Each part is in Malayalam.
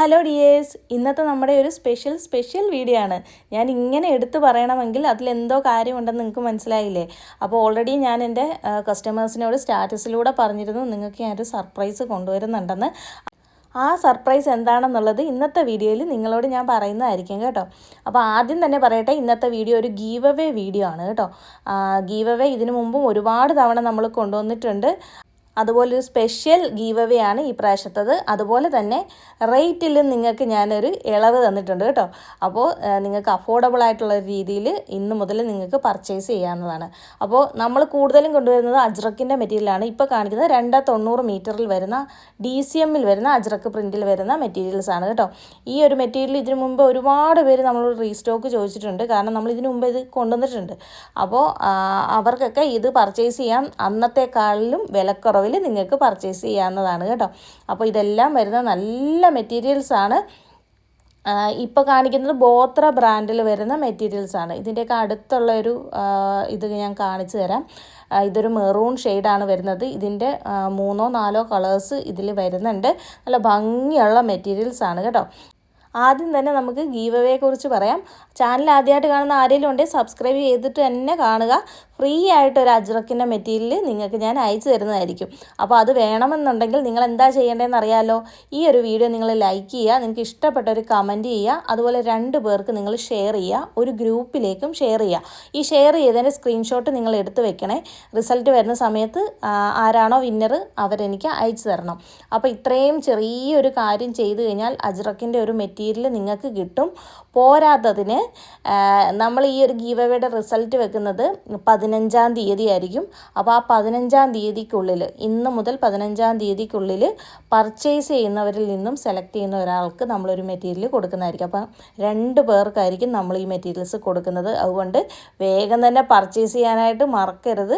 ഹലോ ഡിയേഴ്സ് ഇന്നത്തെ നമ്മുടെ ഒരു സ്പെഷ്യൽ സ്പെഷ്യൽ വീഡിയോ ആണ്. ഞാൻ ഇങ്ങനെ എടുത്തു പറയണമെങ്കിൽ അതിലെന്തോ കാര്യമുണ്ടെന്ന് നിങ്ങൾക്ക് മനസ്സിലായില്ലേ? അപ്പോൾ ഓൾറെഡി ഞാൻ എന്റെ കസ്റ്റമേഴ്സിനോട് സ്റ്റാറ്റസിലൂടെ പറഞ്ഞിരുന്നു നിങ്ങൾക്ക് ഞാനൊരു സർപ്രൈസ് കൊണ്ടുവരുന്നുണ്ടെന്ന്. ആ സർപ്രൈസ് എന്താണെന്നുള്ളത് ഇന്നത്തെ വീഡിയോയിൽ നിങ്ങളോട് ഞാൻ പറയുന്നതായിരിക്കും കേട്ടോ. അപ്പോൾ ആദ്യം തന്നെ പറയട്ടെ ഇന്നത്തെ വീഡിയോ ഒരു ഗീവ് അവേ വീഡിയോ ആണ് കേട്ടോ. ഗീവ് അവേ ഇതിനു മുമ്പും ഒരുപാട് തവണ നമ്മൾ കൊണ്ടുവന്നിട്ടുണ്ട്. അതുപോലെ ഒരു സ്പെഷ്യൽ ഗീവ് അവേ ആണ് ഈ പ്രാവശ്യത്തത്. അതുപോലെ തന്നെ റേറ്റിലും നിങ്ങൾക്ക് ഞാനൊരു ഇളവ് തന്നിട്ടുണ്ട് കേട്ടോ. അപ്പോൾ നിങ്ങൾക്ക് അഫോർഡബിൾ ആയിട്ടുള്ള രീതിയിൽ ഇന്ന് മുതൽ നിങ്ങൾക്ക് പർച്ചേസ് ചെയ്യാവുന്നതാണ്. അപ്പോൾ നമ്മൾ കൂടുതലും കൊണ്ടുവരുന്നത് അജ്രക്കിന്റെ മെറ്റീരിയലാണ് ഇപ്പോൾ കാണിക്കുന്നത് രണ്ട് തൊണ്ണൂറ് മീറ്ററിൽ വരുന്ന ഡി സി എമ്മിൽ വരുന്ന അജ്രക്ക് പ്രിന്റിൽ വരുന്ന മെറ്റീരിയൽസ് ആണ് കേട്ടോ. ഈ ഒരു മെറ്റീരിയൽ ഇതിനു മുമ്പ് ഒരുപാട് പേര് നമ്മൾ റീസ്റ്റോക്ക് ചോദിച്ചിട്ടുണ്ട്. കാരണം നമ്മൾ ഇതിനു മുമ്പ് ഇത് കൊണ്ടുവന്നിട്ടുണ്ട്. അപ്പോൾ അവർക്കൊക്കെ ഇത് പർച്ചേസ് ചെയ്യാൻ അന്നത്തെക്കാളിലും വിലക്കുറവിൽ നിങ്ങൾക്ക് പർച്ചേസ് ചെയ്യാവുന്നതാണ് കേട്ടോ. അപ്പോൾ ഇതെല്ലാം വരുന്ന നല്ല മെറ്റീരിയൽസാണ് ഇപ്പോൾ കാണിക്കുന്നത് ബോത്ര ബ്രാൻഡിൽ വരുന്ന മെറ്റീരിയൽസ് ആണ്. ഇതിന്റെയൊക്കെ അടുത്തുള്ള ഒരു ഇത് ഞാൻ കാണിച്ചു തരാം. ഇതൊരു മെറൂൺ ഷെയ്ഡാണ് വരുന്നത്. ഇതിന്റെ മൂന്നോ നാലോ കളേഴ്സ് ഇതിൽ വരുന്നുണ്ട്. നല്ല ഭംഗിയുള്ള മെറ്റീരിയൽസ് ആണ് കേട്ടോ. ആദ്യം തന്നെ നമുക്ക് ഗീവ് കുറിച്ച് പറയാം. ചാനൽ ആദ്യമായിട്ട് കാണുന്ന ആരെങ്കിലും ഉണ്ടെങ്കിൽ സബ്സ്ക്രൈബ് ചെയ്തിട്ട് തന്നെ കാണുക. ഫ്രീ ആയിട്ട് ഒരു അജ്രക്കിന്റെ മെറ്റീരിയൽ നിങ്ങൾക്ക് ഞാൻ അയച്ചു തരുന്നതായിരിക്കും. അപ്പോൾ അത് വേണമെന്നുണ്ടെങ്കിൽ നിങ്ങൾ എന്താ ചെയ്യേണ്ടതെന്ന് അറിയാമല്ലോ ഈ ഒരു വീഡിയോ നിങ്ങൾ ലൈക്ക് ചെയ്യുക നിങ്ങൾക്ക് ഇഷ്ടപ്പെട്ട ഒരു കമന്റ് ചെയ്യുക അതുപോലെ രണ്ട് പേർക്ക് നിങ്ങൾ ഷെയർ ചെയ്യുക ഒരു ഗ്രൂപ്പിലേക്കും ഷെയർ ചെയ്യുക. ഈ ഷെയർ ചെയ്തതിന്റെ സ്ക്രീൻഷോട്ട് നിങ്ങൾ എടുത്ത് വെക്കണേ. റിസൾട്ട് വരുന്ന സമയത്ത് ആരാണോ വിന്നർ അവരെനിക്ക് അയച്ചു തരണം. അപ്പോൾ ഇത്രയും ചെറിയൊരു കാര്യം ചെയ്തു കഴിഞ്ഞാൽ അജ്രക്കിന്റെ ഒരു മെറ്റീരിയൽ നിങ്ങൾക്ക് കിട്ടും. പോരാത്തതിന് നമ്മൾ ഈ ഒരു ഗീവയുടെ റിസൾട്ട് വെക്കുന്നത് പതിനഞ്ചാം തീയതി ആയിരിക്കും അപ്പോൾ ആ പതിനഞ്ചാം തീയതിക്കുള്ളിൽ ഇന്ന് മുതൽ പതിനഞ്ചാം തീയതിക്കുള്ളിൽ പർച്ചേസ് ചെയ്യുന്നവരിൽ നിന്നും സെലക്ട് ചെയ്യുന്ന ഒരാൾക്ക് നമ്മളൊരു മെറ്റീരിയൽ കൊടുക്കുന്നതായിരിക്കും. അപ്പം രണ്ട് പേർക്കായിരിക്കും നമ്മൾ ഈ മെറ്റീരിയൽസ് കൊടുക്കുന്നത്. അതുകൊണ്ട് വേഗം തന്നെ പർച്ചേസ് ചെയ്യാനായിട്ട് മറക്കരുത്.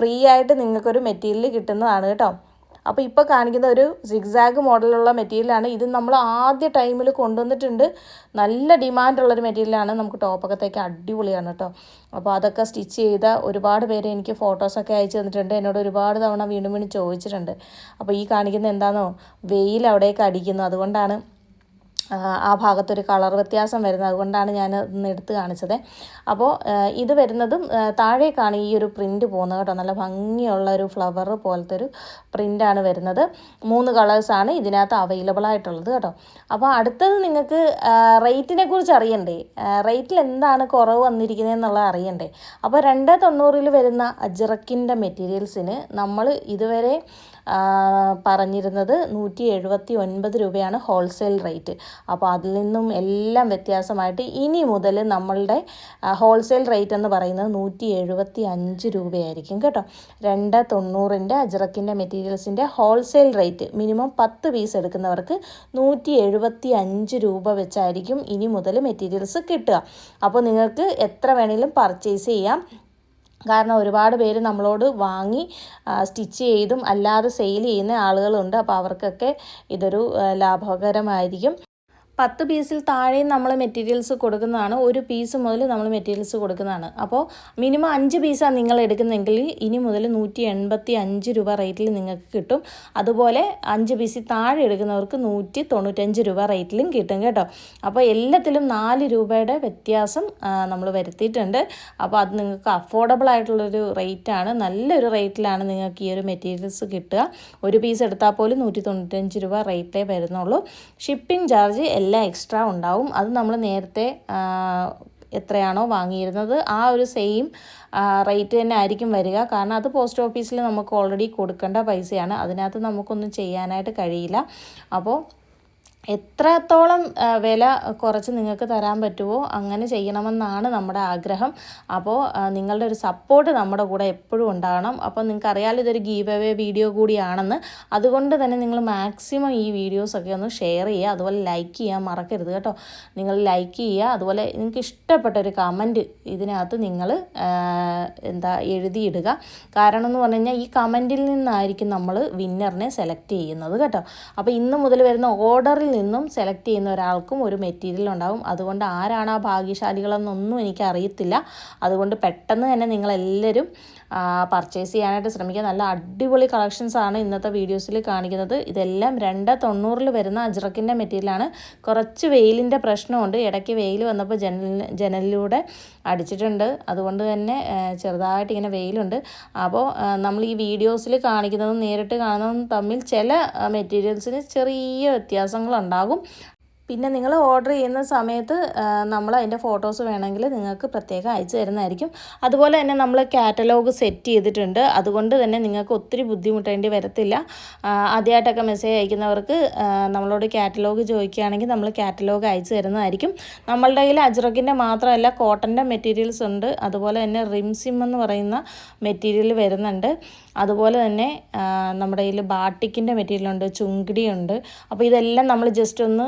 ഫ്രീ ആയിട്ട് നിങ്ങൾക്കൊരു മെറ്റീരിയൽ കിട്ടുന്നതാണ് കേട്ടോ. അപ്പോൾ ഇപ്പോൾ കാണിക്കുന്ന ഒരു സിഗ്സാഗ് മോഡലുള്ള മെറ്റീരിയലാണ്. ഇത് നമ്മൾ ആദ്യ ടൈമിൽ കൊണ്ടുവന്നിട്ടുണ്ട്. നല്ല ഡിമാൻഡുള്ളൊരു മെറ്റീരിയലാണ്. നമുക്ക് ടോപ്പൊക്കെ തയ്ക്കാൻ അടിപൊളിയാണ് കേട്ടോ അപ്പോൾ അതൊക്കെ സ്റ്റിച്ച് ചെയ്ത ഒരുപാട് പേര് എനിക്ക് ഫോട്ടോസൊക്കെ അയച്ചു തന്നിട്ടുണ്ട്. എന്നോട് ഒരുപാട് തവണ വീണ്ടും വീണ്ടും ചോദിച്ചിട്ടുണ്ട്. അപ്പോൾ ഈ കാണിക്കുന്ന എന്താണോ വെയിൽ അവിടേക്ക് അടിക്കുന്നു. അതുകൊണ്ടാണ് ആ ഭാഗത്തൊരു കളർ വ്യത്യാസം വരുന്നത്. അതുകൊണ്ടാണ് ഞാൻ ഇന്ന് എടുത്ത് കാണിച്ചത്. അപ്പോൾ ഇത് വരുന്നതും താഴേക്കാണ് ഈ ഒരു പ്രിന്റ് പോകുന്നത് കേട്ടോ. നല്ല ഭംഗിയുള്ള ഒരു ഫ്ലവർ പോലത്തെ ഒരു പ്രിന്റാണ് വരുന്നത്. മൂന്ന് കളേഴ്സാണ് ഇതിനകത്ത് അവൈലബിൾ ആയിട്ടുള്ളത് കേട്ടോ. അപ്പോൾ അടുത്തത് നിങ്ങൾക്ക് റേറ്റിനെ കുറിച്ച് അറിയണ്ടേ? റേറ്റിൽ എന്താണ് കുറവ് വന്നിരിക്കുന്നത് എന്നുള്ളത് അറിയണ്ടേ? അപ്പോൾ രണ്ട് തൊണ്ണൂറിൽ വരുന്ന അജിറക്കിന്റെ മെറ്റീരിയൽസിന് നമ്മൾ ഇതുവരെ പറഞ്ഞിരുന്നത് നൂറ്റി എഴുപത്തി ഒൻപത് രൂപയാണ് ഹോൾസെയിൽ റേറ്റ് അപ്പോൾ അതിൽ നിന്നും എല്ലാം വ്യത്യാസമായിട്ട് ഇനി മുതൽ നമ്മളുടെ ഹോൾസെയിൽ റേറ്റ് എന്ന് പറയുന്നത് നൂറ്റി എഴുപത്തി അഞ്ച് രൂപയായിരിക്കും കേട്ടോ. രണ്ട് തൊണ്ണൂറിന്റെ അജറക്കിന്റെ മെറ്റീരിയൽസിന്റെ ഹോൾസെയിൽ റേറ്റ് മിനിമം പത്ത് പീസ് എടുക്കുന്നവർക്ക് നൂറ്റി എഴുപത്തി അഞ്ച് രൂപ വെച്ചായിരിക്കും ഇനി മുതൽ മെറ്റീരിയൽസ് കിട്ടുക. അപ്പോൾ നിങ്ങൾക്ക് എത്ര വേണേലും പർച്ചേസ് ചെയ്യാം. കാരണം ഒരുപാട് പേര് നമ്മളോട് വാങ്ങി സ്റ്റിച്ച് ചെയ്തും അല്ലാതെ സെയിൽ ചെയ്യുന്ന ആളുകളുണ്ട്. അപ്പോൾ അവർക്കൊക്കെ ഇതൊരു ലാഭകരമായിരിക്കും. പത്ത് പീസിൽ താഴെയും നമ്മൾ മെറ്റീരിയൽസ് കൊടുക്കുന്നതാണ് ഒരു പീസ് മുതൽ നമ്മൾ മെറ്റീരിയൽസ് കൊടുക്കുന്നതാണ്. അപ്പോൾ മിനിമം അഞ്ച് പീസാണ് നിങ്ങൾ എടുക്കുന്നതെങ്കിൽ ഇനി മുതൽ നൂറ്റി എൺപത്തി അഞ്ച് രൂപ റേറ്റിൽ നിങ്ങൾക്ക് കിട്ടും. അതുപോലെ അഞ്ച് പീസിൽ താഴെ എടുക്കുന്നവർക്ക് നൂറ്റി തൊണ്ണൂറ്റഞ്ച് രൂപ റേറ്റിലും കിട്ടും കേട്ടോ. അപ്പോൾ എല്ലാത്തിലും നാല് രൂപയുടെ വ്യത്യാസം നമ്മൾ വരുത്തിയിട്ടുണ്ട്. അപ്പോൾ അത് നിങ്ങൾക്ക് അഫോർഡബിൾ ആയിട്ടുള്ളൊരു റേറ്റാണ് നല്ലൊരു റേറ്റിലാണ് നിങ്ങൾക്ക് ഈ ഒരു മെറ്റീരിയൽസ് കിട്ടുക. ഒരു പീസ് എടുത്താൽ പോലും നൂറ്റി തൊണ്ണൂറ്റഞ്ച് രൂപ റേറ്റേ വരുന്നുള്ളൂ. ഷിപ്പിംഗ് ചാർജ് എല്ലാം എക്സ്ട്രാ ഉണ്ടാവും. അത് നമ്മൾ നേരത്തെ എത്രയാണോ വാങ്ങിയിരുന്നത് ആ ഒരു സെയിം റേറ്റ് തന്നെ ആയിരിക്കും വരിക. കാരണം അത് പോസ്റ്റ് ഓഫീസിൽ നമുക്ക് ഓൾറെഡി കൊടുക്കേണ്ട പൈസയാണ്. അതിനകത്ത് നമുക്കൊന്നും ചെയ്യാനായിട്ട് കഴിയില്ല. അപ്പോൾ എത്രത്തോളം വില കുറച്ച് നിങ്ങൾക്ക് തരാൻ പറ്റുമോ അങ്ങനെ ചെയ്യണമെന്നാണ് നമ്മുടെ ആഗ്രഹം. അപ്പോൾ നിങ്ങളുടെ ഒരു സപ്പോർട്ട് നമ്മുടെ കൂടെ എപ്പോഴും ഉണ്ടാകണം അപ്പോൾ നിങ്ങൾക്ക് അറിയാലോ ഇതൊരു ഗീവ് അവേ വീഡിയോ കൂടിയാണെന്ന്. അതുകൊണ്ട് തന്നെ നിങ്ങൾ മാക്സിമം ഈ വീഡിയോസൊക്കെ ഒന്ന് ഷെയർ ചെയ്യുക. അതുപോലെ ലൈക്ക് ചെയ്യാൻ മറക്കരുത് കേട്ടോ. നിങ്ങൾ ലൈക്ക് ചെയ്യുക. അതുപോലെ നിങ്ങൾക്ക് ഇഷ്ടപ്പെട്ട ഒരു കമന്റ് ഇതിനകത്ത് നിങ്ങൾ എന്താ എഴുതിയിടുക. കാരണം എന്ന് പറഞ്ഞു ഈ കമന്റിൽ നിന്നായിരിക്കും നമ്മൾ വിന്നറിനെ സെലക്ട് ചെയ്യുന്നത് കേട്ടോ. അപ്പോൾ ഇന്ന് മുതൽ വരുന്ന ഓർഡറിൽ നിന്നും സെലക്ട് ചെയ്യുന്ന ഒരാൾക്കും ഒരു മെറ്റീരിയൽ ഉണ്ടാവും. അതുകൊണ്ട് ആരാണ് ആ ഭാഗ്യശാലികളെന്നൊന്നും എനിക്ക് അറിയത്തില്ല അതുകൊണ്ട് പെട്ടെന്ന് തന്നെ നിങ്ങളെല്ലാവരും പർച്ചേസ് ചെയ്യാനായിട്ട് ശ്രമിക്കുക. നല്ല അടിപൊളി കളക്ഷൻസ് ആണ് ഇന്നത്തെ വീഡിയോസിൽ കാണിക്കുന്നത്. ഇതെല്ലാം രണ്ട് തൊണ്ണൂറിൽ വരുന്ന അജ്രക്കിന്റെ മെറ്റീരിയലാണ് കുറച്ച് വെയിലിന്റെ പ്രശ്നമുണ്ട്. ഇടയ്ക്ക് വെയിൽ വന്നപ്പോൾ ജനൽ ജനലിലൂടെ അടിച്ചിട്ടുണ്ട്. അതുകൊണ്ട് തന്നെ ചെറുതായിട്ട് ഇങ്ങനെ വെയിലുണ്ട്. അപ്പോൾ നമ്മൾ ഈ വീഡിയോസിൽ കാണിക്കുന്നതും നേരിട്ട് കാണുന്നതും തമ്മിൽ ചില മെറ്റീരിയൽസിന് ചെറിയ വ്യത്യാസങ്ങളുണ്ടാകും പിന്നെ നിങ്ങൾ ഓർഡർ ചെയ്യുന്ന സമയത്ത് നമ്മൾ അതിന്റെ ഫോട്ടോസ് വേണമെങ്കിൽ നിങ്ങൾക്ക് പ്രത്യേകം അയച്ചു തരുന്നതായിരിക്കും. അതുപോലെ തന്നെ നമ്മൾ കാറ്റലോഗ് സെറ്റ് ചെയ്തിട്ടുണ്ട്. അതുകൊണ്ട് തന്നെ നിങ്ങൾക്ക് ഒത്തിരി ബുദ്ധിമുട്ടേണ്ടി വരത്തില്ല. ആദ്യമായിട്ടൊക്കെ മെസ്സേജ് അയക്കുന്നവർക്ക് നമ്മളോട് കാറ്റലോഗ് ചോദിക്കുകയാണെങ്കിൽ നമ്മൾ കാറ്റലോഗ് അയച്ചു തരുന്നതായിരിക്കും. നമ്മളുടെ കയ്യിൽ അജ്രക്കിന്റെ മാത്രമല്ല കോട്ടന്റെ മെറ്റീരിയൽസ് ഉണ്ട്. അതുപോലെ തന്നെ റിംസിം എന്ന് പറയുന്ന മെറ്റീരിയൽ വരുന്നുണ്ട്. അതുപോലെ തന്നെ നമ്മുടെ കയ്യിൽ ബാട്ടിക്കിന്റെ മെറ്റീരിയൽ ഉണ്ട് ചുങ്കിടിയുണ്ട്. അപ്പോൾ ഇതെല്ലാം നമ്മൾ ജസ്റ്റ് ഒന്ന്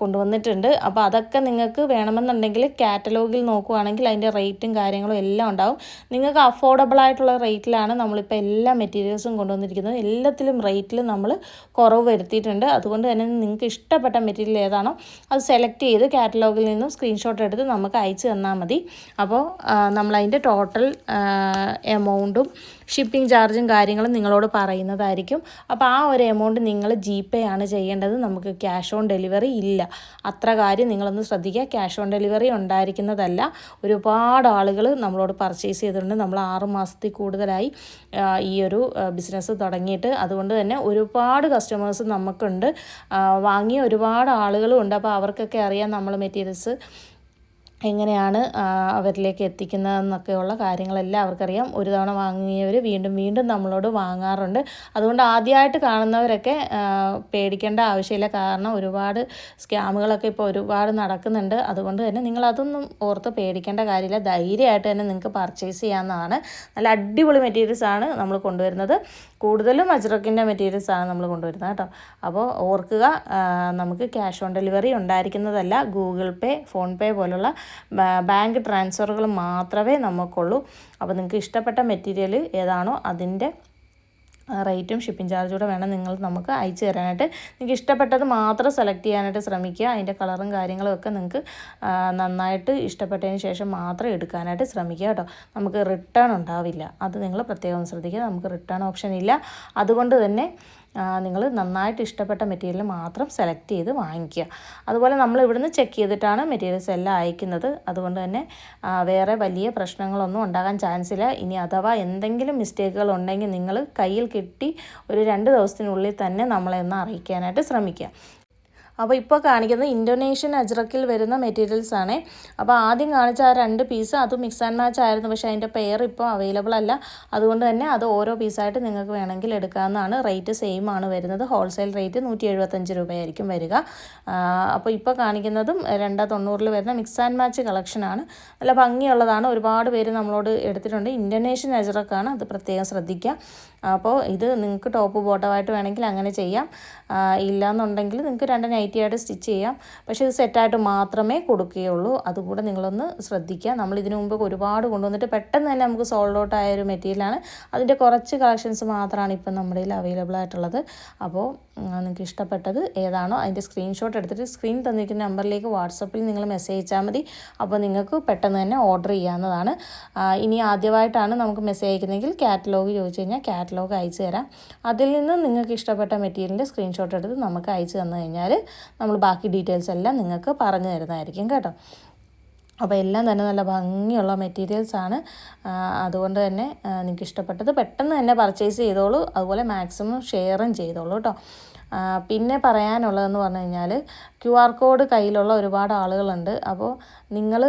കൊണ്ടുവന്നിട്ടുണ്ട്. അപ്പോൾ അതൊക്കെ നിങ്ങൾക്ക് വേണമെന്നുണ്ടെങ്കിൽ കാറ്റലോഗിൽ നോക്കുവാണെങ്കിൽ അതിന്റെ റേറ്റും കാര്യങ്ങളും എല്ലാം ഉണ്ടാവും. നിങ്ങൾക്ക് അഫോർഡബിൾ ആയിട്ടുള്ള റേറ്റിലാണ് നമ്മളിപ്പോൾ എല്ലാ മെറ്റീരിയൽസും കൊണ്ടുവന്നിരിക്കുന്നത്. എല്ലാത്തിലും റേറ്റിൽ നമ്മൾ കുറവ് വരുത്തിയിട്ടുണ്ട്. അതുകൊണ്ട് തന്നെ നിങ്ങൾക്ക് ഇഷ്ടപ്പെട്ട മെറ്റീരിയൽ ഏതാണോ അത് സെലക്ട് ചെയ്ത് കാറ്റലോഗിൽ നിന്നും സ്ക്രീൻഷോട്ട് എടുത്ത് നമുക്ക് അയച്ചു തന്നാൽ മതി. അപ്പോൾ നമ്മളതിന്റെ ടോട്ടൽ എമൗണ്ടും ഷിപ്പിംഗ് ചാർജും കാര്യങ്ങളും നിങ്ങളോട് പറയുന്നതായിരിക്കും. അപ്പോൾ ആ ഒരു എമൗണ്ട് നിങ്ങൾ ജി പേ ആണ് ചെയ്യേണ്ടത്. നമുക്ക് ക്യാഷ് ഓൺ ഡെലിവറി ഇല്ല. അത്ര കാര്യം നിങ്ങളൊന്ന് ശ്രദ്ധിക്കുക. ക്യാഷ് ഓൺ ഡെലിവറി ഉണ്ടായിരിക്കുന്നതല്ല. ഒരുപാട് ആളുകൾ നമ്മളോട് പർച്ചേസ് ചെയ്തിട്ടുണ്ട്. നമ്മൾ ആറ് മാസത്തിൽ കൂടുതലായി ഈ ഒരു ബിസിനസ് തുടങ്ങിയിട്ട്. അതുകൊണ്ട് തന്നെ ഒരുപാട് കസ്റ്റമേഴ്സ് നമുക്കുണ്ട്. വാങ്ങിയ ഒരുപാട് ആളുകളും ഉണ്ട്. അപ്പോൾ അവർക്കൊക്കെ അറിയാം നമ്മൾ മെറ്റീരിയൽസ് എങ്ങനെയാണ് അവരിലേക്ക് എത്തിക്കുന്നതെന്നൊക്കെയുള്ള കാര്യങ്ങളെല്ലാം അവർക്കറിയാം. ഒരു തവണ വാങ്ങിയവർ വീണ്ടും വീണ്ടും നമ്മളോട് വാങ്ങാറുണ്ട്. അതുകൊണ്ട് ആദ്യമായിട്ട് കാണുന്നവരൊക്കെ പേടിക്കേണ്ട ആവശ്യമില്ല. കാരണം ഒരുപാട് സ്കാമുകളൊക്കെ ഇപ്പോൾ ഒരുപാട് നടക്കുന്നുണ്ട്. അതുകൊണ്ട് തന്നെ നിങ്ങൾ അതൊന്നും ഓർത്ത് പേടിക്കേണ്ട കാര്യമില്ല. ധൈര്യമായിട്ട് തന്നെ നിങ്ങൾക്ക് പർച്ചേസ് ചെയ്യാവുന്നതാണ്. നല്ല അടിപൊളി മെറ്റീരിയൽസ് ആണ് നമ്മൾ കൊണ്ടുവരുന്നത്. കൂടുതലും അജ്രക്കിന്റെ മെറ്റീരിയൽസ് ആണ് നമ്മൾ കൊണ്ടുവരുന്നത് കേട്ടോ. അപ്പോൾ ഓർക്കുക നമുക്ക് ക്യാഷ് ഓൺ ഡെലിവറി ഉണ്ടായിരിക്കുന്നതല്ല. ഗൂഗിൾ പേ ഫോൺ പേ പോലുള്ള ബാങ്ക് ട്രാൻസ്ഫറുകൾ മാത്രമേ നമുക്കുള്ളൂ. അപ്പോൾ നിങ്ങൾക്ക് ഇഷ്ടപ്പെട്ട മെറ്റീരിയൽ ഏതാണോ അതിന്റെ റേറ്റും ഷിപ്പിംഗ് ചാർജും കൂടെ വേണം നിങ്ങൾ നമുക്ക് അയച്ചു തരാനായിട്ട്. നിങ്ങൾക്ക് ഇഷ്ടപ്പെട്ടത് മാത്രം സെലക്ട് ചെയ്യാനായിട്ട് ശ്രമിക്കുക. അതിന്റെ കളറും കാര്യങ്ങളും ഒക്കെ നിങ്ങൾക്ക് നന്നായിട്ട് ഇഷ്ടപ്പെട്ടതിന് ശേഷം മാത്രം എടുക്കാനായിട്ട് ശ്രമിക്കുക കേട്ടോ. നമുക്ക് റിട്ടേൺ ഉണ്ടാവില്ല. അത് നിങ്ങൾ പ്രത്യേകം ശ്രദ്ധിക്കുക. നമുക്ക് റിട്ടേൺ ഓപ്ഷൻ ഇല്ല. അതുകൊണ്ട് തന്നെ നിങ്ങൾ നന്നായിട്ട് ഇഷ്ടപ്പെട്ട മെറ്റീരിയൽ മാത്രം സെലക്ട് ചെയ്ത് വാങ്ങിക്കുക. അതുപോലെ നമ്മൾ ഇവിടുന്ന് ചെക്ക് ചെയ്തിട്ടാണ് മെറ്റീരിയൽസ് എല്ലാം അയക്കുന്നത്. അതുകൊണ്ട് തന്നെ വേറെ വലിയ പ്രശ്നങ്ങളൊന്നും ഉണ്ടാകാൻ ചാൻസ് ഇല്ല. ഇനി അഥവാ എന്തെങ്കിലും മിസ്റ്റേക്കുകൾ ഉണ്ടെങ്കിൽ നിങ്ങൾ കയ്യിൽ കിട്ടി ഒരു രണ്ട് ദിവസത്തിനുള്ളിൽ തന്നെ നമ്മളെ ഒന്ന് അറിയിക്കാനായിട്ട് ശ്രമിക്കുക. അപ്പോൾ ഇപ്പോൾ കാണിക്കുന്നത് ഇൻഡോനേഷ്യൻ അജ്രക്കിൽ വരുന്ന മെറ്റീരിയൽസ് ആണ്. അപ്പോൾ ആദ്യം കാണിച്ച ആ രണ്ട് പീസ് അത് മിക്സ് ആൻഡ് മാച്ച് ആയിരുന്നു. പക്ഷേ അതിന്റെ പെയർ ഇപ്പോൾ അവൈലബിൾ അല്ല. അതുകൊണ്ട് തന്നെ അത് ഓരോ പീസായിട്ട് നിങ്ങൾക്ക് വേണമെങ്കിൽ എടുക്കാവുന്നതാണ്. റേറ്റ് സെയിം ആണ് വരുന്നത്. ഹോൾസെയിൽ റേറ്റ് നൂറ്റി എഴുപത്തഞ്ച് രൂപയായിരിക്കും വരിക. അപ്പോൾ ഇപ്പോൾ കാണിക്കുന്നതും രണ്ട് തൊണ്ണൂറിൽ വരുന്ന മിക്സ് ആൻഡ് മാച്ച് കളക്ഷനാണ് നല്ല ഭംഗിയുള്ളതാണ്. ഒരുപാട് പേര് നമ്മളോട് എടുത്തിട്ടുണ്ട്. ഇൻഡോനേഷ്യൻ അജ്രക്കാണ്. അത് പ്രത്യേകം ശ്രദ്ധിക്കുക. അപ്പോൾ ഇത് നിങ്ങൾക്ക് ടോപ്പ് ബോട്ടമായിട്ട് വേണമെങ്കിൽ അങ്ങനെ ചെയ്യാം. ഇല്ലയെന്നുണ്ടെങ്കിൽ നിങ്ങൾക്ക് രണ്ട് നൈറ്റി ആയിട്ട് സ്റ്റിച്ച് ചെയ്യാം. പക്ഷേ ഇത് സെറ്റായിട്ട് മാത്രമേ കൊടുക്കുകയുള്ളൂ. അതുകൂടെ നിങ്ങളൊന്ന് ശ്രദ്ധിക്കുക. നമ്മൾ ഇതിനു മുമ്പ് ഒരുപാട് കൊണ്ടുവന്നിട്ട് പെട്ടെന്ന് തന്നെ നമുക്ക് സോൾഡ് ഔട്ട് ആയ ഒരു മെറ്റീരിയലാണ് അതിന്റെ കുറച്ച് കളക്ഷൻസ് മാത്രമാണ് ഇപ്പം നമ്മുടെ കയ്യിൽ അവൈലബിൾ ആയിട്ടുള്ളത്. അപ്പോൾ നിങ്ങൾക്ക് ഇഷ്ടപ്പെട്ടത് ഏതാണോ അതിന്റെ സ്ക്രീൻഷോട്ട് എടുത്തിട്ട് സ്ക്രീൻ തന്നിരിക്കുന്ന നമ്പറിലേക്ക് വാട്സപ്പിൽ നിങ്ങൾ മെസ്സേജ് അയച്ചാൽ മതി. അപ്പോൾ നിങ്ങൾക്ക് പെട്ടെന്ന് തന്നെ ഓർഡർ ചെയ്യാവുന്നതാണ്. ഇനി ആദ്യമായിട്ടാണ് നമുക്ക് മെസ്സേജ് അയക്കുന്നതെങ്കിൽ കാറ്റലോഗ് ചോദിച്ചു കഴിഞ്ഞാൽ കാറ്റലോഗ് അയച്ചു തരാം. അതിൽ നിന്ന് നിങ്ങൾക്ക് ഇഷ്ടപ്പെട്ട മെറ്റീരിയലിന്റെ സ്ക്രീൻഷോട്ട് എടുത്ത് നമുക്ക് അയച്ചു തന്നു കഴിഞ്ഞാൽ നമ്മൾ ബാക്കി ഡീറ്റെയിൽസ് എല്ലാം നിങ്ങൾക്ക് പറഞ്ഞു തരുന്നതായിരിക്കും കേട്ടോ. അപ്പോൾ എല്ലാം തന്നെ നല്ല ഭംഗിയുള്ള മെറ്റീരിയൽസാണ് അതുകൊണ്ട് തന്നെ നിങ്ങൾക്ക് ഇഷ്ടപ്പെട്ടത് പെട്ടെന്ന് തന്നെ പർച്ചേസ് ചെയ്തോളൂ. അതുപോലെ മാക്സിമം ഷെയറും ചെയ്തോളൂ കേട്ടോ. പിന്നെ പറയാനുള്ളതെന്ന് പറഞ്ഞു കഴിഞ്ഞാൽ ക്യു ആർ കോഡ് കയ്യിലുള്ള ഒരുപാട് ആളുകളുണ്ട്. അപ്പോൾ നിങ്ങൾ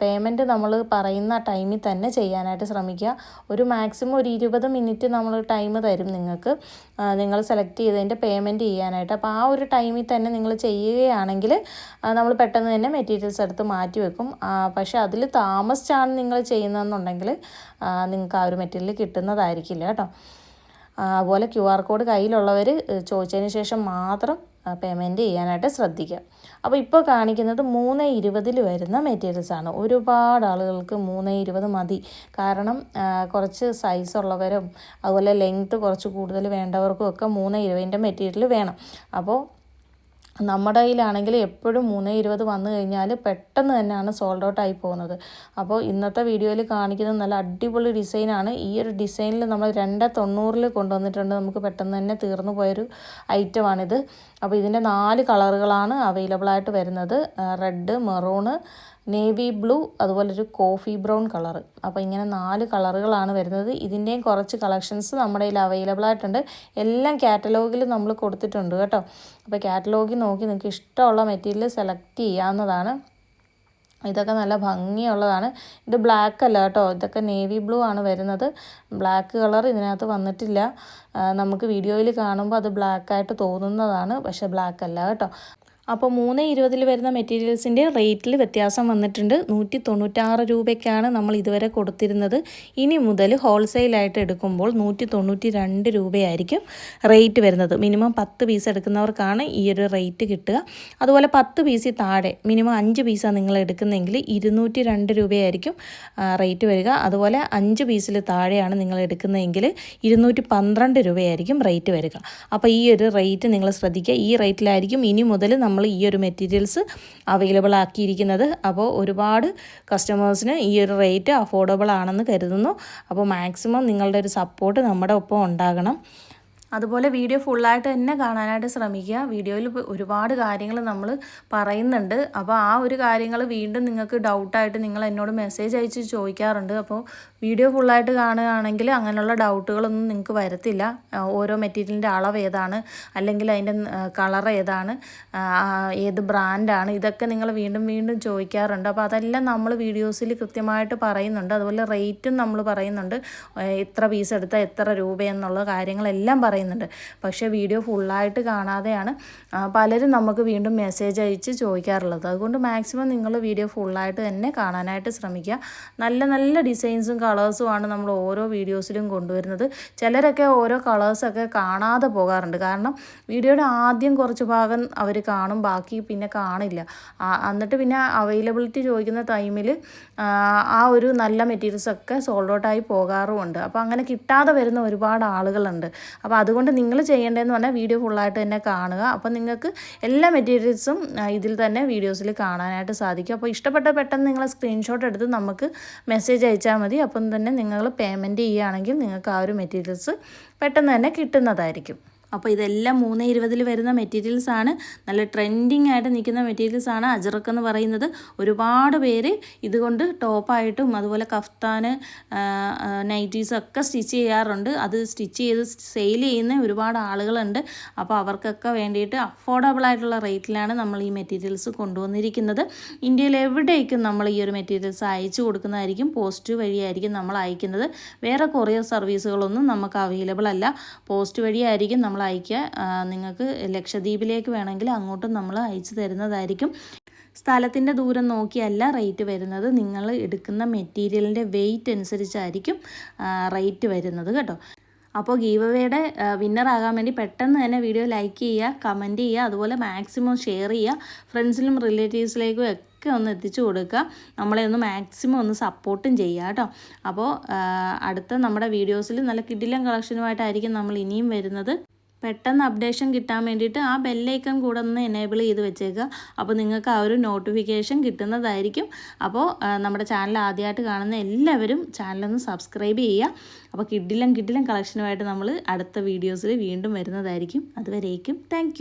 പേയ്മെന്റ് നമ്മൾ പറയുന്ന ടൈമിൽ തന്നെ ചെയ്യാനായിട്ട് ശ്രമിക്കുക. ഒരു മാക്സിമം ഒരു ഇരുപത് മിനിറ്റ് നമ്മൾ ടൈം തരും നിങ്ങൾക്ക്. നിങ്ങൾ സെലക്ട് ചെയ്തതിന്റെ പേയ്മെന്റ് ചെയ്യാനായിട്ട്. അപ്പോൾ ആ ഒരു ടൈമിൽ തന്നെ നിങ്ങൾ ചെയ്യുകയാണെങ്കിൽ നമ്മൾ പെട്ടെന്ന് തന്നെ മെറ്റീരിയൽസ് എടുത്ത് മാറ്റി വെക്കും. പക്ഷേ അതിൽ താമസിച്ചാണ് നിങ്ങൾ ചെയ്യുന്നതെന്നുണ്ടെങ്കിൽ നിങ്ങൾക്ക് ആ ഒരു മെറ്റീരിയൽ കിട്ടുന്നതായിരിക്കില്ല കേട്ടോ. അതുപോലെ ക്യു ആർ കോഡ് കയ്യിലുള്ളവർ ചോദിച്ചതിന് ശേഷം മാത്രം പേയ്മെന്റ് ചെയ്യാനായിട്ട് ശ്രദ്ധിക്കുക. അപ്പോൾ ഇപ്പോൾ കാണിക്കുന്നത് മൂന്ന് ഇരുപതിൽ വരുന്ന മെറ്റീരിയൽസാണ് ഒരുപാട് ആളുകൾക്ക് മൂന്ന് ഇരുപത് മതി. കാരണം കുറച്ച് സൈസ് ഉള്ളവരും അതുപോലെ ലെങ്ത്ത് കുറച്ച് കൂടുതൽ വേണ്ടവർക്കും ഒക്കെ മൂന്ന് ഇരുപതിന്റെ മെറ്റീരിയൽ വേണം. അപ്പോൾ നമ്മുടെ കയ്യിലാണെങ്കിൽ എപ്പോഴും മൂന്ന് ഇരുപത് വന്നു കഴിഞ്ഞാൽ പെട്ടെന്ന് തന്നെയാണ് സോൾഡ് ഔട്ട് ആയി പോകുന്നത്. അപ്പോൾ ഇന്നത്തെ വീഡിയോയിൽ കാണിക്കുന്നത് നല്ല അടിപൊളി ഡിസൈനാണ് ഈ ഒരു ഡിസൈനിൽ നമ്മൾ രണ്ട് തൊണ്ണൂറിൽ കൊണ്ടുവന്നിട്ടുണ്ട്. നമുക്ക് പെട്ടെന്ന് തന്നെ തീർന്നു പോയൊരു ഐറ്റമാണിത് അപ്പോൾ ഇതിന്റെ നാല് കളറുകളാണ് അവൈലബിൾ ആയിട്ട് വരുന്നത്. റെഡ് മെറൂണ് നേവി ബ്ലൂ അതുപോലെ ഒരു കോഫി ബ്രൗൺ കളർ അപ്പോൾ ഇങ്ങനെ നാല് കളറുകളാണ് വരുന്നത്. ഇതിന്റെയും കുറച്ച് കളക്ഷൻസ് നമ്മുടെ കയ്യിൽ അവൈലബിൾ ആയിട്ടുണ്ട്. എല്ലാം കാറ്റലോഗിൽ നമ്മൾ കൊടുത്തിട്ടുണ്ട് കേട്ടോ. അപ്പോൾ കാറ്റലോഗിൽ നോക്കി നിങ്ങൾക്ക് ഇഷ്ടമുള്ള മെറ്റീരിയൽ സെലക്ട് ചെയ്യാവുന്നതാണ്. ഇതൊക്കെ നല്ല ഭംഗിയുള്ളതാണ്. ഇത് ബ്ലാക്ക് അല്ല കേട്ടോ. ഇതൊക്കെ നേവി ബ്ലൂ ആണ് വരുന്നത്. ബ്ലാക്ക് കളർ ഇതിനകത്ത് വന്നിട്ടില്ല. നമുക്ക് വീഡിയോയിൽ കാണുമ്പോൾ അത് ബ്ലാക്കായിട്ട് തോന്നുന്നതാണ്. പക്ഷേ ബ്ലാക്ക് അല്ല കേട്ടോ. അപ്പോൾ മൂന്ന് ഇരുപതിൽ വരുന്ന മെറ്റീരിയൽസിന്റെ റേറ്റിൽ വ്യത്യാസം വന്നിട്ടുണ്ട്. നൂറ്റി തൊണ്ണൂറ്റാറ് രൂപയ്ക്കാണ് നമ്മൾ ഇതുവരെ കൊടുത്തിരുന്നത്. ഇനി മുതൽ ഹോൾസെയിലായിട്ട് എടുക്കുമ്പോൾ നൂറ്റി തൊണ്ണൂറ്റി രണ്ട് രൂപയായിരിക്കും റേറ്റ് വരുന്നത്. മിനിമം പത്ത് പീസ് എടുക്കുന്നവർക്കാണ് ഈ ഒരു റേറ്റ് കിട്ടുക. അതുപോലെ പത്ത് പീസിൽ താഴെ മിനിമം അഞ്ച് പീസാണ് നിങ്ങൾ എടുക്കുന്നതെങ്കിൽ ഇരുന്നൂറ്റി രണ്ട് രൂപയായിരിക്കും റേറ്റ് വരിക. അതുപോലെ അഞ്ച് പീസിൽ താഴെയാണ് നിങ്ങൾ എടുക്കുന്നതെങ്കിൽ ഇരുന്നൂറ്റി പന്ത്രണ്ട് രൂപയായിരിക്കും റേറ്റ് വരിക. അപ്പോൾ ഈ ഒരു റേറ്റ് നിങ്ങൾ ശ്രദ്ധിക്കുക. ഈ റേറ്റിലായിരിക്കും ഇനി മുതൽ ഈ ഒരു മെറ്റീരിയൽസ് അവൈലബിൾ ആക്കിയിരിക്കുന്നത്. അപ്പോൾ ഒരുപാട് കസ്റ്റമേഴ്സിന് ഈ ഒരു റേറ്റ് അഫോർഡബിൾ ആണെന്ന് കരുതുന്നു. അപ്പോൾ മാക്സിമം നിങ്ങളുടെ ഒരു സപ്പോർട്ട് നമ്മുടെ ഒപ്പം ഉണ്ടാകണം. അതുപോലെ വീഡിയോ ഫുള്ളായിട്ട് തന്നെ കാണാനായിട്ട് ശ്രമിക്കുക. വീഡിയോയിൽ ഒരുപാട് കാര്യങ്ങൾ നമ്മൾ പറയുന്നുണ്ട്. അപ്പോൾ ആ ഒരു കാര്യങ്ങൾ വീണ്ടും നിങ്ങൾക്ക് ഡൗട്ടായിട്ട് നിങ്ങൾ എന്നോട് മെസ്സേജ് അയച്ച് ചോദിക്കാറുണ്ട്. അപ്പോൾ വീഡിയോ ഫുള്ളായിട്ട് കാണുകയാണെങ്കിൽ അങ്ങനെയുള്ള ഡൗട്ടുകളൊന്നും നിങ്ങൾക്ക് വരത്തില്ല. ഓരോ മെറ്റീരിയലിന്റെ അളവ് ഏതാണ്? അല്ലെങ്കിൽ അതിന്റെ കളർ ഏതാണ്? ഏത് ബ്രാൻഡാണ് ഇതൊക്കെ നിങ്ങൾ വീണ്ടും വീണ്ടും ചോദിക്കാറുണ്ട്. അപ്പോൾ അതെല്ലാം നമ്മൾ വീഡിയോസിൽ കൃത്യമായിട്ട് പറയുന്നുണ്ട്. അതുപോലെ റേറ്റും നമ്മൾ പറയുന്നുണ്ട്. എത്ര പീസ് എടുത്താൽ എത്ര രൂപയെന്നുള്ള കാര്യങ്ങളെല്ലാം പറയുന്നുണ്ട്. പറയുന്നുണ്ട്. പക്ഷേ വീഡിയോ ഫുള്ളായിട്ട് കാണാതെയാണ് പലരും നമുക്ക് വീണ്ടും മെസ്സേജ് അയച്ച് ചോദിക്കാറുള്ളത്. അതുകൊണ്ട് മാക്സിമം നിങ്ങൾ വീഡിയോ ഫുള്ളായിട്ട് തന്നെ കാണാനായിട്ട് ശ്രമിക്കുക. നല്ല നല്ല ഡിസൈൻസും കളേഴ്സുമാണ് നമ്മൾ ഓരോ വീഡിയോസിലും കൊണ്ടുവരുന്നത്. ചിലരൊക്കെ ഓരോ കളേഴ്സൊക്കെ കാണാതെ പോകാറുണ്ട്. കാരണം വീഡിയോയുടെ ആദ്യം കുറച്ച് ഭാഗം അവർ കാണും ബാക്കി പിന്നെ കാണില്ല. എന്നിട്ട് പിന്നെ അവൈലബിലിറ്റി ചോദിക്കുന്ന ടൈമിൽ ആ ഒരു നല്ല മെറ്റീരിയൽസൊക്കെ സോൾഡ് ഔട്ടായി പോകാറുമുണ്ട്. അപ്പോൾ അങ്ങനെ കിട്ടാതെ വരുന്ന ഒരുപാട് ആളുകളുണ്ട്. അപ്പോൾ അത് അതുകൊണ്ട് നിങ്ങൾ ചെയ്യേണ്ടതെന്ന് പറഞ്ഞാൽ വീഡിയോ ഫുള്ളായിട്ട് തന്നെ കാണുക. അപ്പോൾ നിങ്ങൾക്ക് എല്ലാ മെറ്റീരിയൽസും ഇതിൽ തന്നെ വീഡിയോസിൽ കാണാനായിട്ട് സാധിക്കും. അപ്പോൾ ഇഷ്ടപ്പെട്ട പെട്ടെന്ന് നിങ്ങൾ സ്ക്രീൻഷോട്ട് എടുത്ത് നമുക്ക് മെസ്സേജ് അയച്ചാൽ മതി. അപ്പം തന്നെ നിങ്ങൾ പേയ്മെന്റ് ചെയ്യുകയാണെങ്കിൽ നിങ്ങൾക്ക് ആ ഒരു മെറ്റീരിയൽസ് പെട്ടെന്ന് തന്നെ കിട്ടുന്നതായിരിക്കും. അപ്പോൾ ഇതെല്ലാം മൂന്ന് ഇരുപതിൽ വരുന്ന മെറ്റീരിയൽസ് ആണ്. നല്ല ട്രെൻഡിങ് ആയിട്ട് നിൽക്കുന്ന മെറ്റീരിയൽസ് ആണ് അജറക്ക് എന്ന് പറയുന്നത്. ഒരുപാട് പേര് ഇതുകൊണ്ട് ടോപ്പായിട്ടും അതുപോലെ കഫ്താൻ നൈറ്റീസ് ഒക്കെ സ്റ്റിച്ച് ചെയ്യാറുണ്ട്. അത് സ്റ്റിച്ച് ചെയ്ത് സെയിൽ ചെയ്യുന്ന ഒരുപാട് ആളുകളുണ്ട്. അപ്പോൾ അവർക്കൊക്കെ വേണ്ടിയിട്ട് അഫോർഡബിൾ ആയിട്ടുള്ള റേറ്റിലാണ് നമ്മൾ ഈ മെറ്റീരിയൽസ് കൊണ്ടുവന്നിരിക്കുന്നത്. ഇന്ത്യയിൽ എവിടേക്കും നമ്മൾ ഈ ഒരു മെറ്റീരിയൽസ് അയച്ചു കൊടുക്കുന്നതായിരിക്കും പോസ്റ്റ് വഴിയായിരിക്കും നമ്മൾ അയക്കുന്നത്. വേറെ കൊറിയർ സർവീസുകളൊന്നും നമുക്ക് അവൈലബിൾ അല്ല. പോസ്റ്റ് വഴിയായിരിക്കും അയക്കുക നിങ്ങൾക്ക് ലക്ഷദ്വീപിലേക്ക് വേണമെങ്കിൽ അങ്ങോട്ടും നമ്മൾ അയച്ചു തരുന്നതായിരിക്കും. സ്ഥലത്തിന്റെ ദൂരം നോക്കിയല്ല റേറ്റ് വരുന്നത്. നിങ്ങൾ എടുക്കുന്ന മെറ്റീരിയലിന്റെ വെയിറ്റ് അനുസരിച്ചായിരിക്കും റേറ്റ് വരുന്നത് കേട്ടോ. അപ്പോൾ ഗീവ് അവയുടെ വിന്നറാകാൻ വേണ്ടി പെട്ടെന്ന് തന്നെ വീഡിയോ ലൈക്ക് ചെയ്യുക കമന്റ് ചെയ്യുക അതുപോലെ മാക്സിമം ഷെയർ ചെയ്യുക ഫ്രണ്ട്സിലും റിലേറ്റീവ്സിലേക്കും ഒക്കെ ഒന്ന് എത്തിച്ചു കൊടുക്കുക. നമ്മളെ ഒന്ന് മാക്സിമം ഒന്ന് സപ്പോർട്ടും ചെയ്യുക കേട്ടോ. അപ്പോൾ അടുത്ത നമ്മുടെ വീഡിയോസിൽ നല്ല കിഡിലം കളക്ഷനുമായിട്ടായിരിക്കും നമ്മൾ ഇനിയും വരുന്നത്. പെട്ടെന്ന് അപ്ഡേഷൻ കിട്ടാൻ വേണ്ടിയിട്ട് ആ ബെല്ലൈക്കൺ കൂടെ ഒന്ന് എനേബിൾ ചെയ്ത് വെച്ചേക്കുക. അപ്പോൾ നിങ്ങൾക്ക് ആ ഒരു നോട്ടിഫിക്കേഷൻ കിട്ടുന്നതായിരിക്കും. അപ്പോൾ നമ്മുടെ ചാനൽ ആദ്യമായിട്ട് കാണുന്ന എല്ലാവരും ചാനലൊന്ന് സബ്സ്ക്രൈബ് ചെയ്യുക. അപ്പോൾ കിഡിലും കിഡിലും കളക്ഷനുമായിട്ട് നമ്മൾ അടുത്ത വീഡിയോസിൽ വീണ്ടും വരുന്നതായിരിക്കും. അതുവരേക്കും താങ്ക്